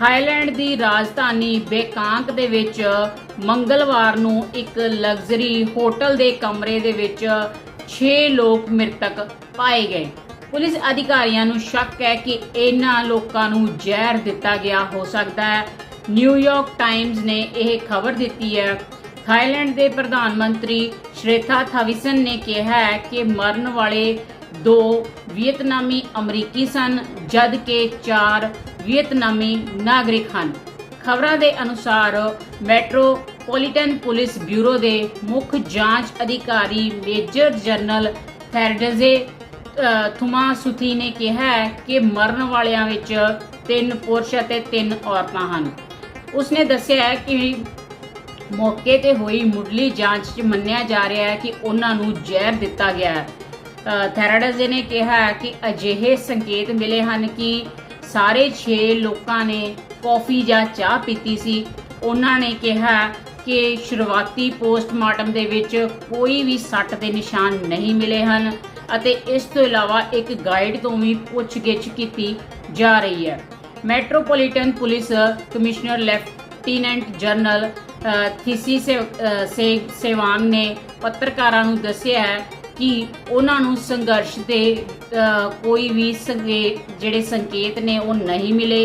Thailand ਦੀ ਰਾਜਧਾਨੀ ਬੇਕਾਂਕ ਦੇ ਵਿੱਚ ਮੰਗਲਵਾਰ ਨੂੰ ਇੱਕ ਲਗਜ਼ਰੀ ਹੋਟਲ ਦੇ ਕਮਰੇ ਦੇ ਵਿੱਚ 6 ਲੋਕ ਮ੍ਰਿਤਕ ਪਾਏ ਗਏ। ਪੁਲਿਸ ਅਧਿਕਾਰੀਆਂ ਨੂੰ ਸ਼ੱਕ ਹੈ ਕਿ ਇਹਨਾਂ ਲੋਕਾਂ ਨੂੰ ਜ਼ਹਿਰ ਦਿੱਤਾ ਗਿਆ ਹੋ ਸਕਦਾ ਹੈ। ਨਿਊਯਾਰਕ ਟਾਈਮਜ਼ ਨੇ ਇਹ ਖਬਰ ਦਿੱਤੀ ਹੈ। ਥਾਈਲੈਂਡ ਦੇ ਪ੍ਰਧਾਨ ਮੰਤਰੀ ਸ਼੍ਰੇਥਾ ਥਾਵਿਸਨ ਨੇ ਕਿਹਾ ਹੈ ਕਿ ਮਰਨ ਵਾਲੇ ਦੋ ਵੀਅਤਨਾਮੀ ਅਮਰੀਕੀ ਸਨ ਜਦ ਕਿ ਚਾਰ ਵੀਅਤਨਾਮੀ ਨਾਗਰਿਕ ਹਨ। ਖਬਰਾਂ ਦੇ ਅਨੁਸਾਰ ਮੈਟਰੋਪੋਲੀਟਨ ਪੁਲਿਸ ਬਿਊਰੋ ਦੇ ਮੁੱਖ ਜਾਂਚ ਅਧਿਕਾਰੀ ਮੇਜਰ ਜਨਰਲ ਥੈਰਡਜ਼ੇ ਅ, ਥੁਮਾਸੁਥੀ ਨੇ ਕਿਹਾ ਹੈ ਕਿ ਮਰਨ ਵਾਲਿਆਂ ਵਿੱਚ ਤਿੰਨ ਪੁਰਸ਼ ਅਤੇ ਤਿੰਨ ਔਰਤਾਂ ਹਨ। ਉਸਨੇ ਦੱਸਿਆ ਹੈ ਕਿ ਮੌਕੇ ਤੇ ਹੋਈ ਮੁੱਢਲੀ ਜਾਂਚ 'ਚ ਮੰਨਿਆ ਜਾ ਰਿਹਾ ਹੈ ਕਿ ਉਹਨਾਂ ਨੂੰ ਜ਼ਹਿਰ ਦਿੱਤਾ ਗਿਆ ਹੈ। ਅ, ਨੇ ਕਿਹਾ ਕਿ ਅਜਿਹੇ ਸੰਕੇਤ ਮਿਲੇ ਹਨ ਕਿ ਸਾਰੇ 6 ਲੋਕਾਂ ਨੇ ਕੌਫੀ ਜਾਂ ਚਾਹ ਪੀਤੀ ਸੀ। ਉਹਨਾਂ ਨੇ ਕਿਹਾ ਕਿ ਸ਼ੁਰੂਆਤੀ ਪੋਸਟਮਾਰਟਮ ਦੇ ਵਿੱਚ ਕੋਈ ਵੀ ਸੱਟ ਦੇ ਨਿਸ਼ਾਨ ਨਹੀਂ ਮਿਲੇ ਹਨ ਅਤੇ ਇਸ ਤੋਂ ਇਲਾਵਾ ਇੱਕ ਗਾਈਡ ਤੋਂ ਵੀ ਪੁੱਛਗਿੱਛ ਕੀਤੀ ਜਾ ਰਹੀ ਹੈ। Metropolitan police commissioner lieutenant general ਥੀਸੀ ਥਿਸੀ ਸੇ- ਅ, ਸੇਵਾਂਗ ਨੇ ਪੱਤਰਕਾਰਾਂ ਨੂੰ ਦੱਸਿਆ ਹੈ ਕਿ ਉਹਨਾਂ ਨੂੰ ਸੰਘਰਸ਼ ਦੇ ਕੋਈ ਵੀ ਸੰਕੇਤ ਜਿਹੜੇ ਸੰਕੇਤ ਨੇ ਉਹ ਨਹੀਂ ਮਿਲੇ।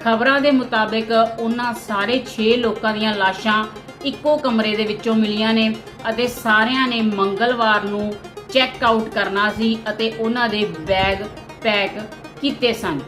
ਖਬਰਾਂ ਦੇ ਮੁਤਾਬਕ ਉਹਨਾਂ ਸਾਰੇ 6 ਲੋਕਾਂ ਦੀਆਂ ਲਾਸ਼ਾਂ ਇੱਕੋ ਕਮਰੇ ਦੇ ਵਿੱਚੋਂ ਮਿਲੀਆਂ ਨੇ ਅਤੇ ਸਾਰਿਆਂ ਨੇ ਮੰਗਲਵਾਰ ਨੂੰ ਚੈੱਕ ਆਊਟ ਕਰਨਾ ਸੀ ਅਤੇ ਉਹਨਾਂ ਦੇ ਬੈਗ ਪੈਕ ਕੀਤੇ ਸਨ।